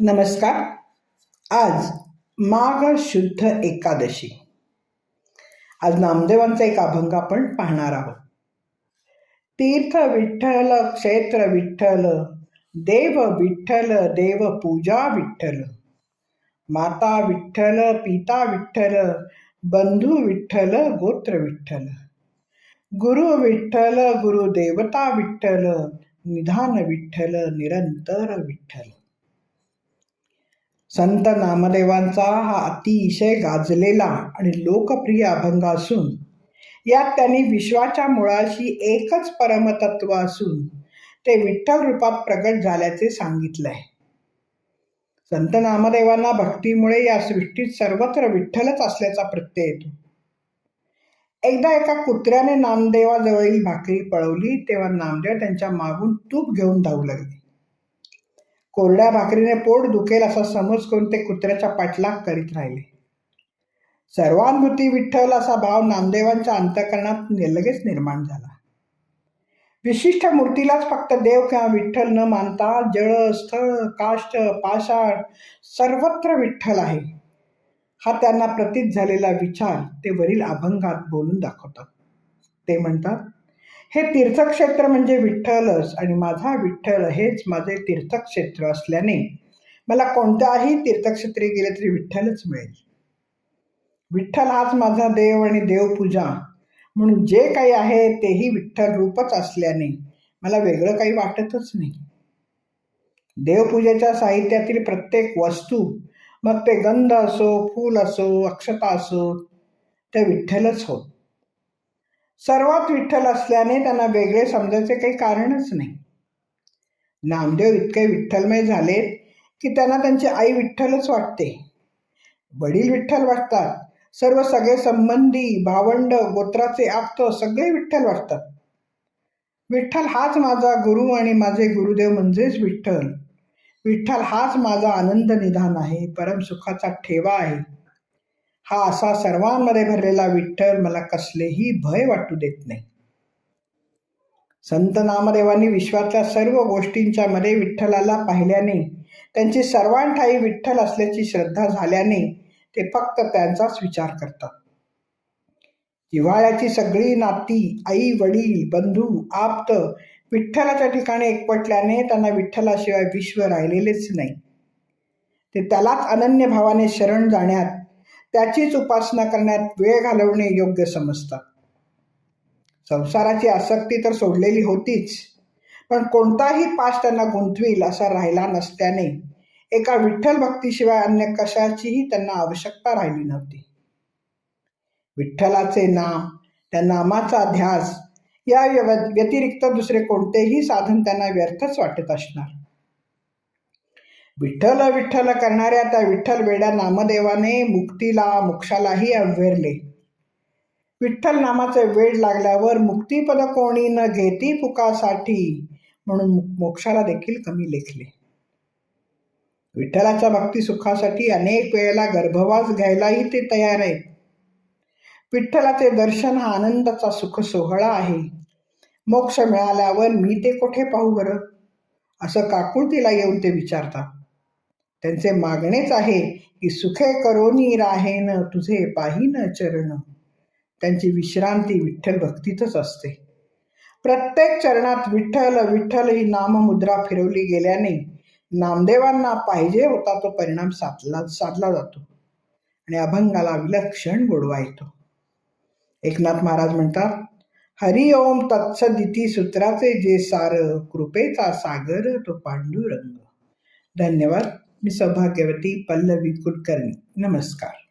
नमस्कार. आज माघ शुद्ध एकादशी. आज नामदेवांचा एक अभंग आपण पाहणार आहोत. तीर्थ विठ्ठल क्षेत्र विठ्ठल देव विठ्ठल देव पूजा विठ्ठल. माता विठ्ठल पिता विठ्ठल बंधू विठ्ठल गोत्र विठ्ठल. गुरु विठ्ठल गुरु देवता विठ्ठल निधान विठ्ठल निरंतर विठ्ठल. संत नामदेवांचा हा अतिशय गाजलेला आणि लोकप्रिय अभंग असून यात त्यांनी विश्वाच्या मुळाशी एकच परमतत्व असून ते विठ्ठल रूपात प्रगट झाल्याचे सांगितले आहे संत नामदेवांना भक्तीमुळे या सृष्टीत सर्वत्र विठ्ठलच असल्याचा प्रत्यय येतो. एकदा एका कुत्र्याने नामदेवाजवळील भाकरी पळवली तेव्हा नामदेव त्यांच्या मागून तूप घेऊन धावू लागले. कोरड्या भाकरीने पोट दुखेल असा समज करून ते कुत्र्याच्या पाठलाग करीत राहिले. सर्वानुभूती विठ्ठल असा भाव नामदेवांच्या अंतकरणात लगेच निर्माण झाला. विशिष्ट मूर्तीलाच फक्त देव किंवा विठ्ठल न मानता जळ स्थळ काष्ट पाषाण सर्वत्र विठ्ठल आहे. हा त्यांना प्रतीत झालेला विचार ते वरील अभंगात बोलून दाखवतात. ते म्हणतात हे तीर्थक्षेत्र म्हणजे विठ्ठलच आणि माझा विठ्ठल हेच माझे तीर्थक्षेत्र असल्याने मला कोणत्याही तीर्थक्षेत्री गेले तरी विठ्ठलच मिळेल. विठ्ठल हाच माझा देव आणि देवपूजा. म्हणून जे काही आहे तेही विठ्ठल रूपच असल्याने मला वेगळं काही वाटतच नाही. देवपूजेच्या साहित्यातील प्रत्येक वस्तू मग ते गंध असो फूल असो अक्षता असो ते विठ्ठलच होत. सर्वात विठ्ठल असल्याने त्यांना वेगळे समजायचे काही कारणच नाही. नामदेव इतके विठ्ठलमय झालेत की त्यांना त्यांची आई विठ्ठलच वाटते. वडील विठ्ठल वाटतात. सर्व सगळे संबंधी भावंड गोत्राचे आप्त सगळे विठ्ठल वाटतात. विठ्ठल हाच माझा गुरु आणि माझे गुरुदेव म्हणजेच विठ्ठल. विठ्ठल हाच माझा आनंद निधान आहे. परमसुखाचा ठेवा आहे. हा असा सर्वांमध्ये भरलेला विठ्ठल मला कसलेही भय वाटू देत नाही. संत नामदेवांनी विश्वातल्या सर्व गोष्टींच्या मध्ये विठ्ठलाला पाहिल्याने त्यांची सर्वांठाई विठ्ठल असल्याची श्रद्धा झाल्याने ते फक्त त्यांचाच विचार करतात. जिव्हाळ्याची सगळी नाती आई वडील बंधू आप्त विठ्ठलाच्या ठिकाणी एकवटल्याने त्यांना विठ्ठलाशिवाय विश्व राहिलेलेच नाही. ते त्यालाच अनन्य भावाने शरण जाण्यात त्याचीच उपासना करण्यात वेळ घालवणे योग्य समजतात संसाराची आसक्ती तर सोडलेली होतीच पण कोणताही पास त्यांना गुंतवील असा राहिला नसल्याने एका विठ्ठल भक्तीशिवाय अन्य कशाचीही त्यांना आवश्यकता राहिली नव्हती. विठ्ठलाचे नाम त्या नामाचा ध्यास या व्यतिरिक्त दुसरे कोणतेही साधन त्यांना व्यर्थच वाटत असणार. विठ्ठल विठ्ठल करणाऱ्या त्या विठ्ठल वेड्या नामदेवाने मुक्तीला मोक्षालाही अव्हेरले विठ्ठल नामाचे वेळ लागल्यावर मुक्तीपद कोणी न घेती पुकासाठी म्हणून मोक्षाला देखील कमी लेखले. विठ्ठलाच्या भक्ती सुखासाठी अनेक वेळेला गर्भवास घ्यायलाही ते तयार आहेत. विठ्ठलाचे दर्शन हा आनंदाचा सुख सोहळा आहे. मोक्ष मिळाल्यावर मी ते कोठे पाहू बरं? असं काकुळतीला येऊन ते विचारतात. त्यांचे मागणेच आहे की सुखे करोनी राहेन तुझे पाहिन चरण. त्यांची विश्रांती विठ्ठल भक्तीतच असते. प्रत्येक चरणात विठ्ठल विठ्ठल ही नाममुद्रा फिरवली गेल्याने नामदेवांना पाहिजे होता तो परिणाम साधला साधला जातो. आणि अभंगाला विलक्षण गोडवा येतो. एकनाथ महाराज म्हणतात हरि ओम तत्सदिती सूत्राचे जे सार कृपेचा सागर तो पांडुरंग. धन्यवाद. मी सौभाग्यवती पल्लवी कुलकर्णी. नमस्कार.